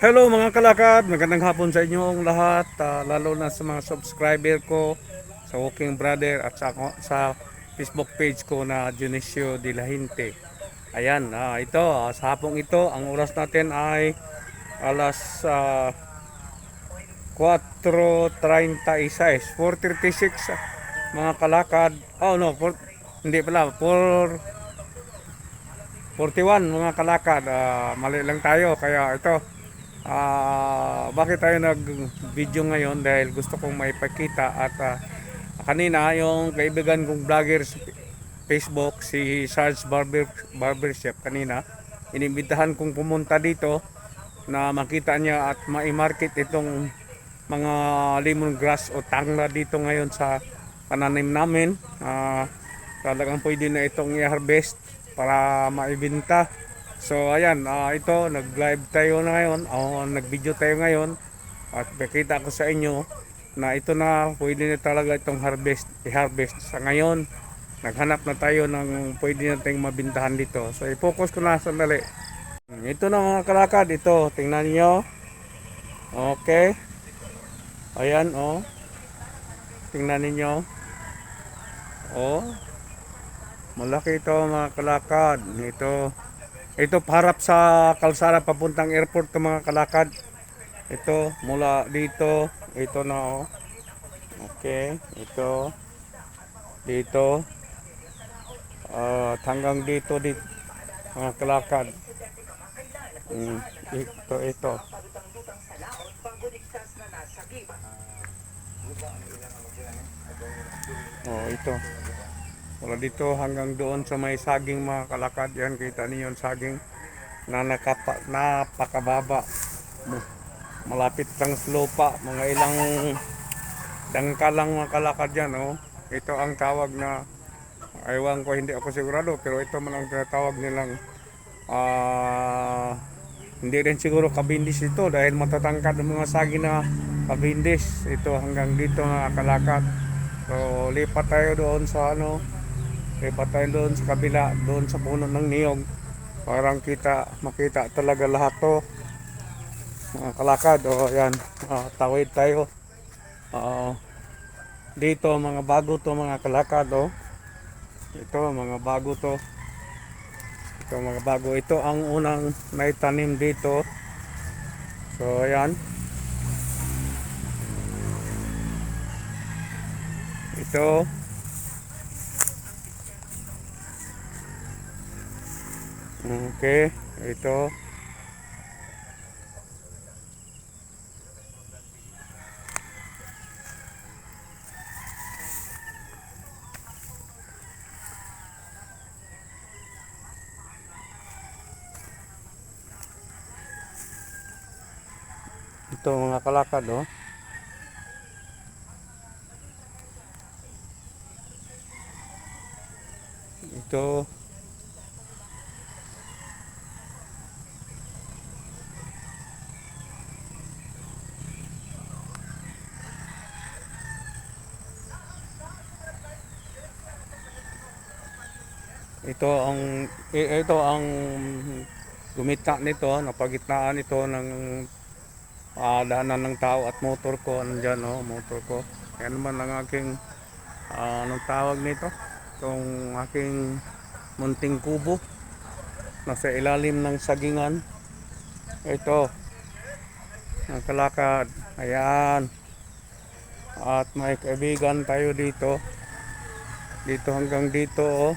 Hello mga kalakad, magandang hapon sa inyong lahat, ah, lalo na sa mga subscriber ko sa Walking Brother at sa, sa Facebook page ko na Dionisio de la Hinte. Ayan, ah, ito, ah, sa hapong ito, ang oras natin ay alas ah, 4.36, 4.36 ah, mga kalakad. Oh no, four- hindi pala, 4 41 mga kalakad, ah, mali lang tayo kaya ito ah, bakit tayo nag video ngayon? Dahil gusto kong maipakita at ah, kanina yung kaibigan kong vlogger Facebook si Sarge Barber Barbershop kanina. Inimbitahan kong pumunta dito na makita niya at ma-market itong mga lemongrass o tangla dito ngayon sa pananim namin. Ah, talagang pwede na itong i-harvest para maibenta. So ayan, ah, ito nag-live tayo na ngayon, o nag-video tayo ngayon at nakita ko sa inyo na ito na pwede na talaga itong harvest, i-harvest sa ngayon. Naghanap na tayo ng pwede nating mabintahan dito. So i-focus ko na sandali. Ito na mga kalakad, ito, tingnan niyo. Okay. Ayan, oh. Tingnan ninyo. Oh. Malaki ito mga kalakad. Ito. Ito harap sa kalsada papuntang airport to mga kalakad. Ito mula dito. Ito na oh. Okay. Ito. Dito. Ah, hanggang dito dito mga kalakad. Mm, ito ito. Oh, ito. Wala dito hanggang doon sa may saging mga kalakad. Yan, kita niyo yung saging na nakapa, napakababa. Malapit lang sa lupa. Mga ilang dangka lang mga kalakad yan. Oh. Ito ang tawag na, aywan ko, hindi ako sigurado, pero ito man ang tinatawag nilang ah hindi rin siguro kabindis ito dahil matatangkad ang mga saging na kabindis. Ito hanggang dito mga kalakad. So, lipat tayo doon sa ano, lipat tayo doon sa kabila, doon sa puno ng niyog. Parang kita, makita talaga lahat to. Mga kalakad, o yan, ah, tawid tayo. Ah, dito, mga bago to mga kalakad, o. Ito, mga bago to. Ito, mga bago. Ito ang unang naitanim dito. So, ayan. Ito. Okay, ito. Ito mga kalakad oh. Ito. Ito ang ito ang gumita nito, napagitnaan ito ng ah, daanan ng tao at motor ko nandiyan oh, motor ko. Yan naman ang aking ah, anong tawag nito? Itong aking munting kubo nasa ilalim ng sagingan. Ito. Ang kalakad. Ayan. At may kaibigan tayo dito. Dito hanggang dito oh.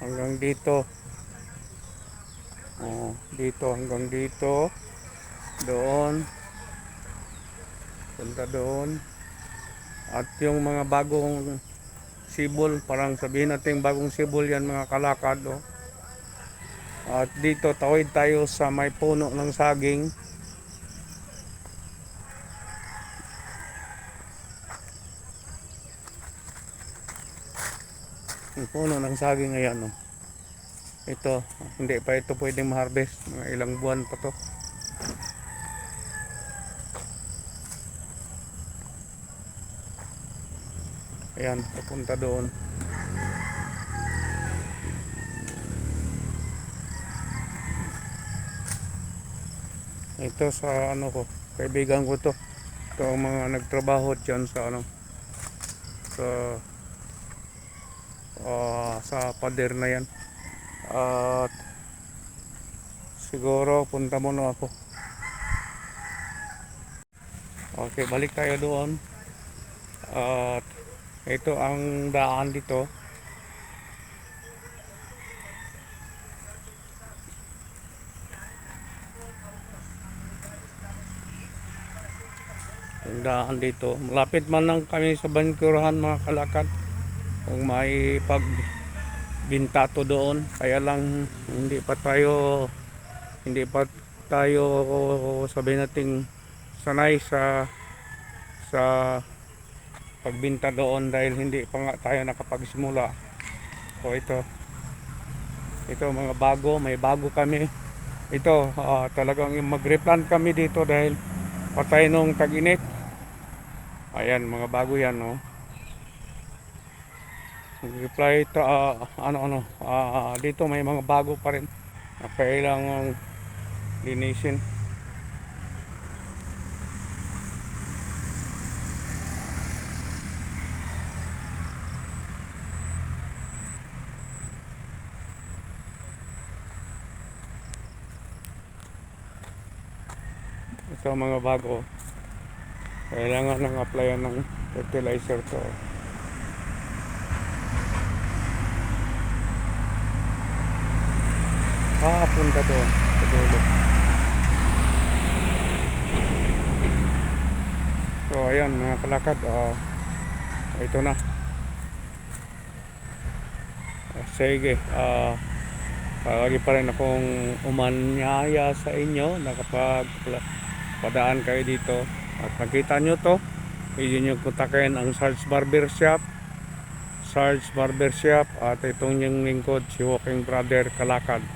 Hanggang dito. Oh, dito hanggang dito. Doon. Punta doon. At yung mga bagong sibol, parang sabihin natin bagong sibol yan mga kalakad. Oh. At dito tawid tayo sa may puno ng saging. Yung puno ng saging ayan oh. Ito, hindi pa ito pwedeng ma-harvest. Ilang buwan pa to. Ayan, papunta doon. Ito sa ano ko, kaibigan ko to. Ito ang mga nagtrabaho dyan sa ano, sa ah, sa pader na yan. At siguro punta muna ako. Okay, balik tayo doon. At ito ang daan dito. Ang daan dito. Malapit man lang kami sa Bankurahan mga kalakad. Kung may pagbinta to doon. Kaya lang hindi pa tayo hindi pa tayo sabihin natin sanay sa sa pagbinta doon dahil hindi pa nga tayo nakapagsimula. So ito ito mga bago, may bago kami. Ito ah, talagang mag-replant kami dito dahil patay nung tag-init. Ayan, mga bago yan, no. Reply to, ah, ano, ano, ah, dito may mga bago pa rin na kailangang linisin. Ito mga bago. Kailangan ng applyan ng fertilizer to. Ah, punta doon. Sa dulo. So, ayan mga kalakad. ah, ito na. Ah, sige. Ah, palagi pa rin akong umanyaya sa inyo. Nakapag padaan kayo dito. At nakita nyo to. Pwede nyo kontakin ang Sarge Barber Shop. Sarge Barber Shop. At itong yung lingkod, si Walking Brother Kalakad.